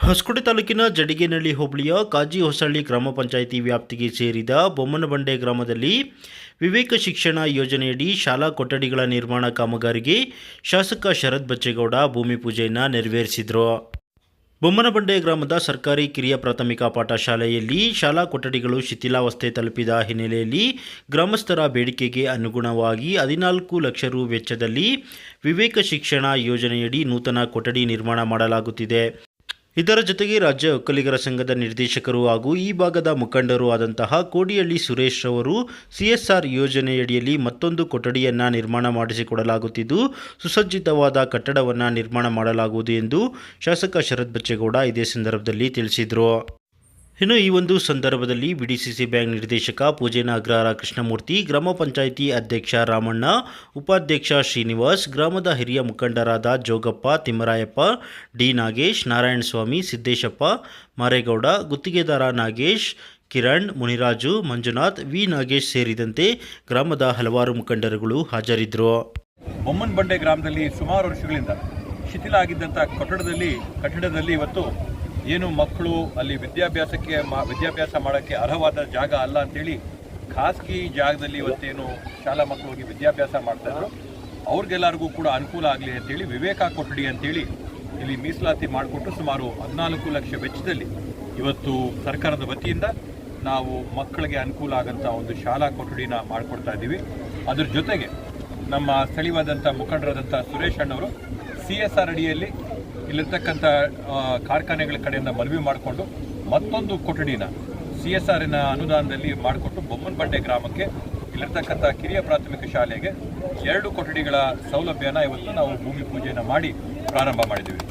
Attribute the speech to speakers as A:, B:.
A: ಹೊಸಕೋಟೆ ತಾಲೂಕಿನ ಜಡಿಗೇನಹಳ್ಳಿ ಹೋಬಳಿಯ ಕಾಜಿ ಹೊಸಳ್ಳಿ ಗ್ರಾಮ ಪಂಚಾಯಿತಿ ವ್ಯಾಪ್ತಿಗೆ ಸೇರಿದ ಬೊಮ್ಮನಬಂಡೆ ಗ್ರಾಮದಲ್ಲಿ ವಿವೇಕ ಶಿಕ್ಷಣ ಯೋಜನೆಯಡಿ ಶಾಲಾ ಕೊಠಡಿಗಳ ನಿರ್ಮಾಣ ಕಾಮಗಾರಿಗೆ ಶಾಸಕ ಶರತ್ ಬಚ್ಚೇಗೌಡ ಭೂಮಿ ಪೂಜೆಯನ್ನು ನೆರವೇರಿಸಿದರು. ಬೊಮ್ಮನಬಂಡೆ ಗ್ರಾಮದ ಸರ್ಕಾರಿ ಕಿರಿಯ ಪ್ರಾಥಮಿಕ ಪಾಠ ಶಾಲೆಯಲ್ಲಿ ಶಾಲಾ ಕೊಠಡಿಗಳು ಶಿಥಿಲಾವಸ್ಥೆ ತಲುಪಿದ ಹಿನ್ನೆಲೆಯಲ್ಲಿ ಗ್ರಾಮಸ್ಥರ ಬೇಡಿಕೆಗೆ ಅನುಗುಣವಾಗಿ ಹದಿನಾಲ್ಕು ಲಕ್ಷ ರು ವೆಚ್ಚದಲ್ಲಿ ವಿವೇಕ ಶಿಕ್ಷಣ ಯೋಜನೆಯಡಿ ನೂತನ ಕೊಠಡಿ ನಿರ್ಮಾಣ ಮಾಡಲಾಗುತ್ತಿದೆ. ಇದರ ಜೊತೆಗೆ ರಾಜ್ಯ ಒಕ್ಕಲಿಗರ ಸಂಘದ ನಿರ್ದೇಶಕರು ಹಾಗೂ ಈ ಭಾಗದ ಮುಖಂಡರು ಆದಂತಹ ಕೋಡಿಹಳ್ಳಿ ಸುರೇಶ್ ಅವರು ಸಿಎಸ್ಆರ್ ಯೋಜನೆಯಡಿಯಲ್ಲಿ ಮತ್ತೊಂದು ಕೊಠಡಿಯನ್ನು ನಿರ್ಮಾಣ ಮಾಡಿಸಿಕೊಡಲಾಗುತ್ತಿದ್ದು, ಸುಸಜ್ಜಿತವಾದ ಕಟ್ಟಡವನ್ನು ನಿರ್ಮಾಣ ಮಾಡಲಾಗುವುದು ಎಂದು ಶಾಸಕ ಶರತ್ ಬಚ್ಚೇಗೌಡ ಇದೇ ಸಂದರ್ಭದಲ್ಲಿ ತಿಳಿಸಿದರು. ಇನ್ನು ಈ ಒಂದು ಸಂದರ್ಭದಲ್ಲಿ ಬಿಡಿಸಿಸಿ ಬ್ಯಾಂಕ್ ನಿರ್ದೇಶಕ ಪೂಜೆನ ಅಗ್ರಹಾರ ಕೃಷ್ಣಮೂರ್ತಿ, ಗ್ರಾಮ ಪಂಚಾಯಿತಿ ಅಧ್ಯಕ್ಷ ರಾಮಣ್ಣ, ಉಪಾಧ್ಯಕ್ಷ ಶ್ರೀನಿವಾಸ್, ಗ್ರಾಮದ ಹಿರಿಯ ಮುಖಂಡರಾದ ಜೋಗಪ್ಪ, ತಿಮ್ಮರಾಯಪ್ಪ, ಡಿ ನಾಗೇಶ್ ನಾರಾಯಣಸ್ವಾಮಿ ಸಿದ್ದೇಶಪ್ಪ, ಮಾರೇಗೌಡ, ಗುತ್ತಿಗೆದಾರ ನಾಗೇಶ್, ಕಿರಣ್, ಮುನಿರಾಜು, ಮಂಜುನಾಥ್, ವಿ ನಾಗೇಶ್ ಸೇರಿದಂತೆ ಗ್ರಾಮದ ಹಲವಾರು ಮುಖಂಡರುಗಳು ಹಾಜರಿದ್ದರು.
B: ಬೊಮ್ಮನ್ ಬಂಡೆ ಗ್ರಾಮದಲ್ಲಿ ಸುಮಾರು ವರ್ಷಗಳಿಂದ ಶಿಥಿಲ ಆಗಿದ್ದಂಥ ಕಟ್ಟಡದಲ್ಲಿ ಕಟ್ಟಡದಲ್ಲಿ ಇವತ್ತು ಏನು ಮಕ್ಕಳು ಅಲ್ಲಿ ವಿದ್ಯಾಭ್ಯಾಸಕ್ಕೆ ವಿದ್ಯಾಭ್ಯಾಸ ಮಾಡೋಕ್ಕೆ ಅರ್ಹವಾದ ಜಾಗ ಅಲ್ಲ ಅಂತೇಳಿ ಖಾಸಗಿ ಜಾಗದಲ್ಲಿ ಇವತ್ತೇನು ಶಾಲಾ ಮಕ್ಕಳು ಹೋಗಿ ವಿದ್ಯಾಭ್ಯಾಸ ಮಾಡ್ತಾ ಇದ್ರು. ಅವ್ರಿಗೆಲ್ಲರಿಗೂ ಕೂಡ ಅನುಕೂಲ ಆಗಲಿ ಅಂತೇಳಿ ವಿವೇಕ ಕೊಠಡಿ ಅಂತೇಳಿ ಇಲ್ಲಿ ಮೀಸಲಾತಿ ಮಾಡಿಕೊಟ್ಟು ಸುಮಾರು ಹದಿನಾಲ್ಕು ಲಕ್ಷ ವೆಚ್ಚದಲ್ಲಿ ಇವತ್ತು ಸರ್ಕಾರದ ವತಿಯಿಂದ ನಾವು ಮಕ್ಕಳಿಗೆ ಅನುಕೂಲ ಆಗಂತ ಒಂದು ಶಾಲಾ ಕೊಠಡಿನ ಮಾಡಿಕೊಡ್ತಾ ಇದ್ದೀವಿ. ಅದ್ರ ಜೊತೆಗೆ ನಮ್ಮ ಸ್ಥಳೀಯವಾದಂಥ ಮುಖಂಡರಾದಂಥ ಸುರೇಶ್ ಅಣ್ಣವರು, ಸಿ ಎಸ್ ಆರ್ ಅಡಿಯಲ್ಲಿ ಇಲ್ಲಿರ್ತಕ್ಕಂಥ ಕಾರ್ಖಾನೆಗಳ ಕಡೆಯಿಂದ ಮನವಿ ಮಾಡಿಕೊಂಡು ಮತ್ತೊಂದು ಕೊಠಡಿನ ಸಿ ಎಸ್ ಆರಿನ ಅನುದಾನದಲ್ಲಿ ಮಾಡಿಕೊಟ್ಟು ಬೊಮ್ಮನಬಂಡೆ ಗ್ರಾಮಕ್ಕೆ ಇಲ್ಲಿರ್ತಕ್ಕಂಥ ಕಿರಿಯ ಪ್ರಾಥಮಿಕ ಶಾಲೆಗೆ ಎರಡು ಕೊಠಡಿಗಳ ಸೌಲಭ್ಯನ ಇವತ್ತು ನಾವು ಭೂಮಿ ಪೂಜೆಯನ್ನು ಮಾಡಿ ಪ್ರಾರಂಭ ಮಾಡಿದ್ದೀವಿ.